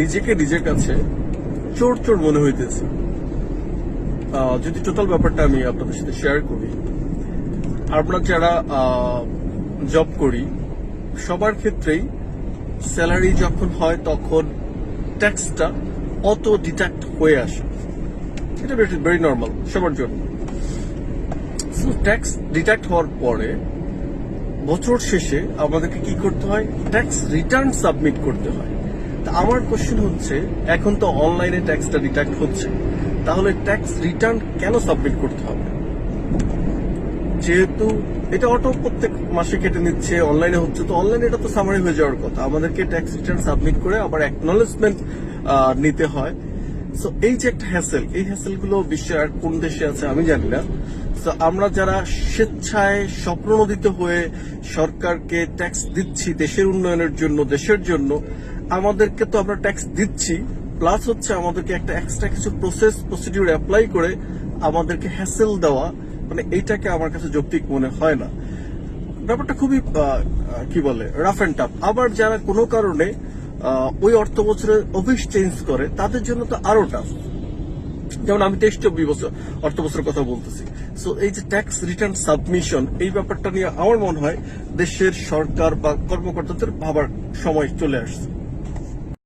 নিজেকে নিজের কাছে চোর চোর মনে হইতেছে। যদি টোটাল ব্যাপারটা আমি আপনাদের সাথে শেয়ার করি, আমরা যারা জব করি, সবার ক্ষেত্রেই স্যালারি যখন হয় তখন ট্যাক্সটা অত ডিটাক্ট হয়ে আসে। এটা ভেরি নর্মাল সবার জন্য। ট্যাক্স ডিটাক্ট হওয়ার পরে বছর শেষে আমাদেরকে কি করতে হয়? ট্যাক্স রিটার্ন সাবমিট করতে হয়। আমার কোশ্চেন হচ্ছে, এখন তো অনলাইনে ট্যাক্সটা ডিটাক্ট হচ্ছে, তাহলে ট্যাক্স রিটার্ন কেন সাবমিট করতে হবে? যেহেতু এটা অটো প্রত্যেক মাসে কেটে নিচ্ছে অনলাইনে হচ্ছে, তো অনলাইনে এটা তো সামারি হয়ে যাওয়ার কথা। আমাদেরকে ট্যাক্স রিটার্ন সাবমিট করে আবার অ্যাকনোলেজমেন্ট নিতে হয়। সো এই যে একটা হ্যাসেল এই হ্যাসেলগুলো বিশ্বের আর কোন দেশে আছে আমি জানি না। তো আমরা যারা স্বেচ্ছায় স্বপ্ননোদিত হয়ে সরকারকে ট্যাক্স দিচ্ছি দেশের উন্নয়নের জন্য, দেশের জন্য, আমাদেরকে তো আমরা ট্যাক্স দিচ্ছি প্লাস হচ্ছে আমাদেরকে একটা এক্সট্রা কিছু প্রসেস প্রসিডিউর অ্যাপ্লাই করে আমাদেরকে হ্যাসেল দেওয়া মানে এইটাকে আমার কাছে যৌক্তিক মনে হয় না। ব্যাপারটা খুবই কি বলে রাফ অ্যান্ড টাফ আবার যারা কোনো কারণে ওই অর্থ বছরের অফিস চেঞ্জ করে, তাদের জন্য তো আরও টাফ যেমন আমি তেইশ চব্বিশ বছর অর্থ বছরের কথা বলতেছি। সো এই যে ট্যাক্স রিটার্ন সাবমিশন এই ব্যাপারটা নিয়ে আমার মনে হয় দেশের সরকার বা কর্মকর্তাদের ভাবার সময় চলে আসছে।